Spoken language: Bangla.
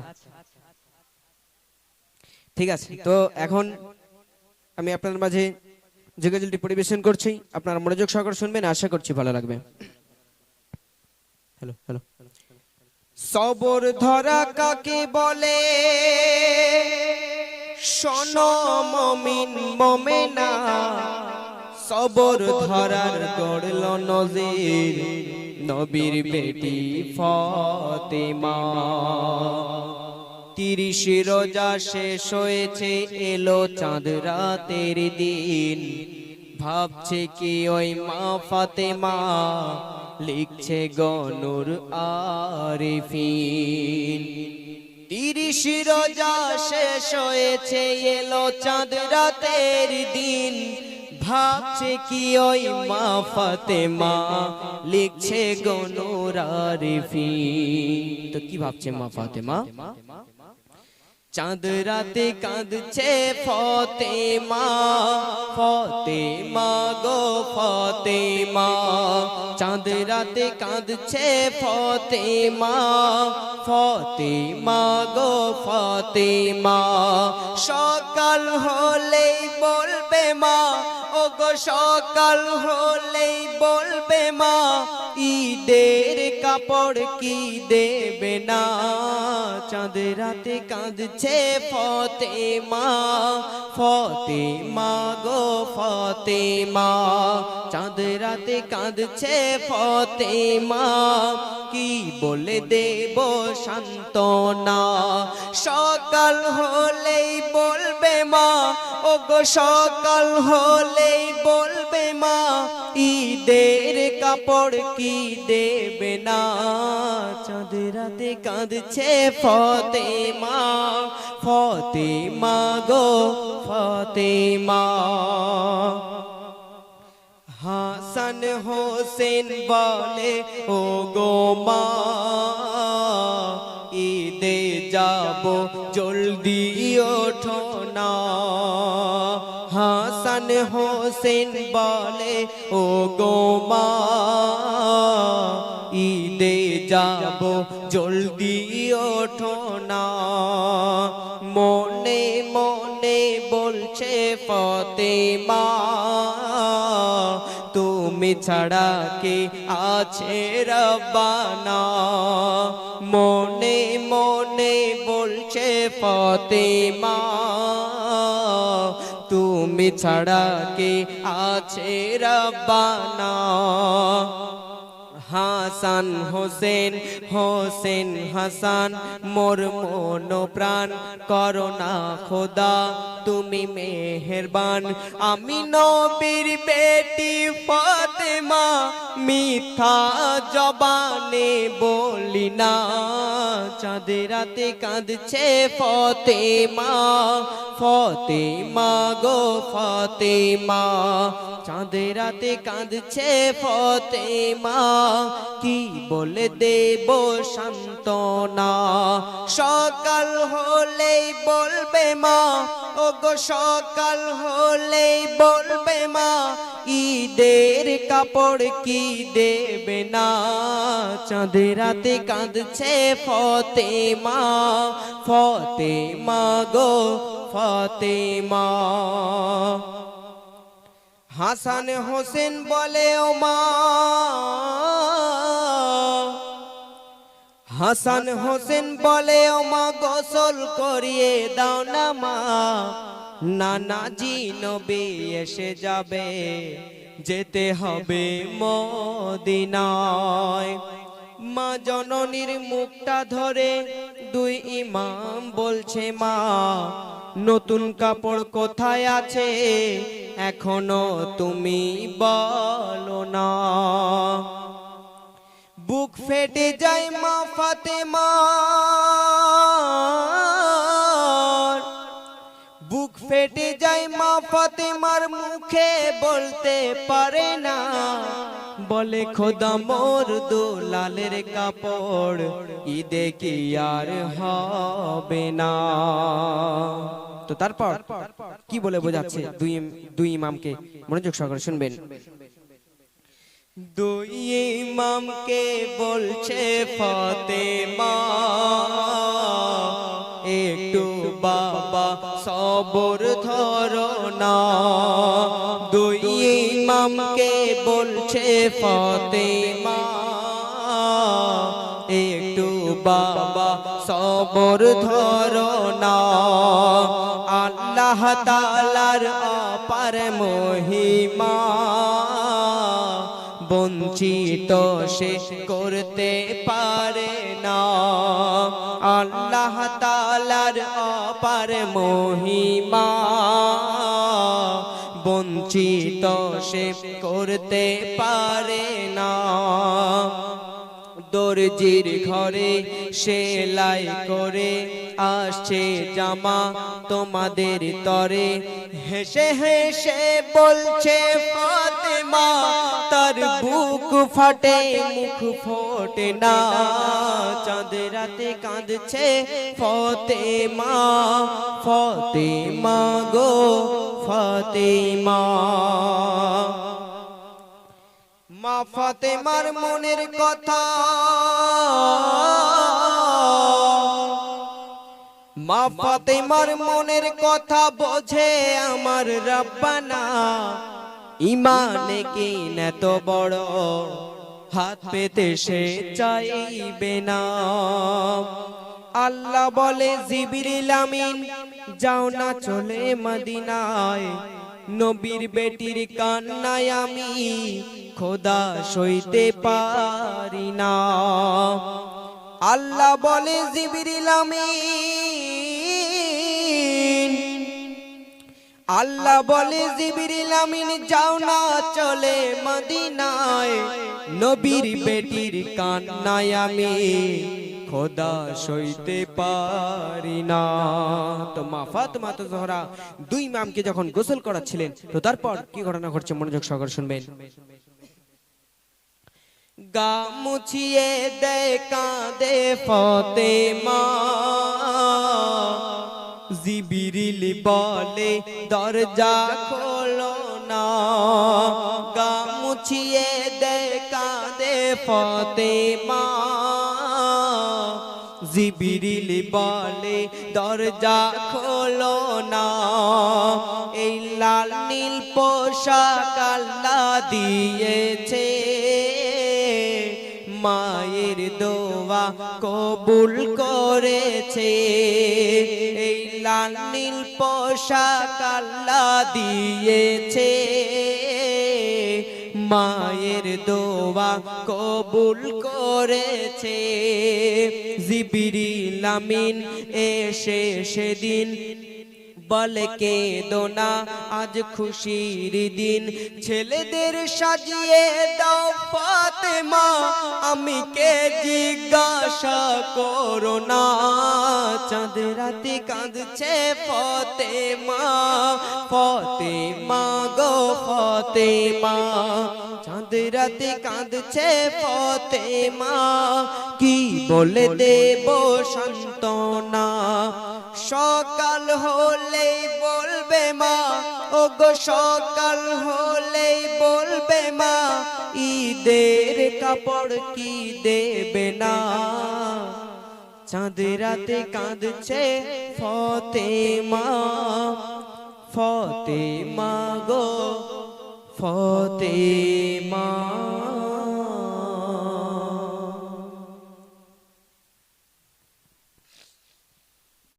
আচ্ছা। ঠিক আছে তো এখন আমি আপনার মাঝে যে গজলটি পরিবেশন করছি। আপনারা মনোযোগ সহকারে শুনবেন আশা করছি ভালো লাগবে। হ্যালো হ্যালো সবর ধরা কাকে বলে? শোনো মমিন মমেনা। সবর ধরার গড়ল নজির। নবীর বেটি ফতেমা। তিরিশ রোজা শেষ হয়েছে, এলো চাঁদ রাতের দিন। ভাবছে কি ওই মা ফাতেমা? লিখছে গনুর আরিফিন। তিরিশ রোজা শেষ হয়েছে, এলো চাঁদ রাতের দিন। ভাবছে কি ওই মা ফাতেমা? লিখছে গনুর আরিফিন তো কি ভাবছে মা ফাতেমা? চাঁদ রাতে কাঁদছে ফতেমা ফতেমা গো ফতেমা। চাঁদ রাতে কাঁদছে ফতেমা ফতেমা গো ফতেমা। সকাল হলেই বলবে মা ও গো সকাল হলেই বলবে মা, ঈদের কাপড় কি দেবে না? চাঁদ রাতে কাঁদছে ফতেমা ফতেমা গো ফতেমা। চাঁদ রাতে কাঁদছে ফতেমা, কি বলে দেব শান্তনা সকাল হলেই বলবে মা ও গো সকাল হলেই বলবে মা, ঈদের কাপড় কি দেবে না? চাঁদ রাতে কাঁদছে ফতেমা ফতেমা গো ফতেমা। হাসান হোসেন বলে, ও গো মা, ঈদে যাব, জলদি ওঠো না। হাসান হোসেন বলে, ও গো মা, ঈদে যাব, জলদি ওঠো না। মনে মনে বলছে ফতেমা, তুমি ছাড়া কে আছে রব্বানা? মনে মনে বলছে ফতেমা, তুমি ছাড়া কে আছে রব্বানা? হাসান হোসেন হোসেন হাসান, মোর মন প্রাণ। করোনা খোদা, তুমি মেহেরবান। আমি নবীর বেটি ফতেমা, মিথ্যা জবানে বলি না। চাঁদে রাতে কাঁদছে ফতেমা ফতেমা গো ফতেমা। চাঁদে রাতে কাঁদছে ফতেমা। কি বলে দেব শান্তনা সকাল হলেই বলবে মা ও গো সকাল হলেই বলবে মা, ঈদের কাপড় কি দেবে না? চাঁদে রাতে কাঁদছে ফতেমা ফতেমা গো, ফতেমা। হাসান হোসেন বলে, ও মা। হাসান হোসেন বলে, ও মা, গোসল করিয়ে দাও না মা। নানাজি নবী এসে যাবে, যেতে হবে মদিনায়। মা জননীর মুখটা ধরে দুই ইমাম বলছে, মা, নতুন কাপড় কোথায় আছে? এখনও তুমি বলো না। বুক ফেটে যায় মা ফাতেমা। বুক ফেটে যায় মা ফাতেমার মুখে বলতে পারে না। বলে, খোদা মোর দুলালের কাপড় ঈদে কি আর হবে না? তো তারপর? কি বলে বোঝাচ্ছে দুই দুই ইমামকে? মনোযোগ সহকারে শুনবেন। দুই ইমামকে বলছে ফতেমা বাবা সবর ধরো না। দুই ইমামকে বলছে ফতেমা, একটু বাবা সবর ধরো না। আল্লাহ তালার অপার মহিমা। বঞ্চিত সে করতে পারে না। আল্লাহ তালার অপার মহিমা। বঞ্চিত সে করতে পারে না। দর্জির ঘরে সেলাই করে আসছে জামা তোমাদের তরে। হেসে হেসে বলছে ফাতেমা, তার বুক ফাটে, মুখ ফোটে না। চাঁদ রাতে কাঁদছে ফতেমা ফতেমা গো, ফতেমা। ফাতেমার মনের কথা। মা ফাতেমার মনের কথা বোঝে আমার রব্বানা। ইমানে কি এত বড় হাত পেতে সে চাইবে না। আল্লাহ বলে, জিবিরিল আমিন, যাও না চলে মদিনায়। নবীর বেটির কান্নায় আমি খোদা সইতে পারি না। আল্লাহ বলে, জিবিরিল আমিন। আল্লাহ বলে, জিবিরিল আমিন, যাও না চলে মদিনায়। নবীর বেটির কান্নায় আমি খোদা সইতে পারি না। তো মা ফাতেমা, তো জোহরা দুই মামকে যখন গোসল করাচ্ছিলেন, তো তারপর কি ঘটনা ঘটছে? মনোযোগ সহকারে শুনবেন। গা মুছিয়ে দে কাঁদে ফতেমা। জিবিরিল বলে, দরজা খোলো না। গা মুছিয়ে দে কাঁদে ফতেমা। জিবিরিল বলে, দরজা খোলো না। এই লাল নীল পোশাক আল্লাহ দিয়েছে। মায়ের দোয়া কবুল করেছে। এই লাল নীল পোশাক আল্লাহ দিয়েছে। মায়ের দোয়া কবুল করেছে। জিবিরিল আমিন এসে সেদিন বলে কে দোনা? আজ খুশির দিন। ছেলেদের সাজিয়ে দাও ফাতেমা। আমি কে জিজ্ঞাসা করো না? চাঁদ রাতে কাঁদছে ফতেমা। ফতেমা গো ফতেমা। চাঁদ রাতে কাঁদছে ফতেমা। কি বলে দেব সান্তনা সকাল হলেই বলবে মা ও গো সকাল হলেই বলবে মা, ঈদের কাপড় কি দেবে না? চাঁদ রাতে কাঁদছে ফতেমা ফতেমা গো, ফতেমা।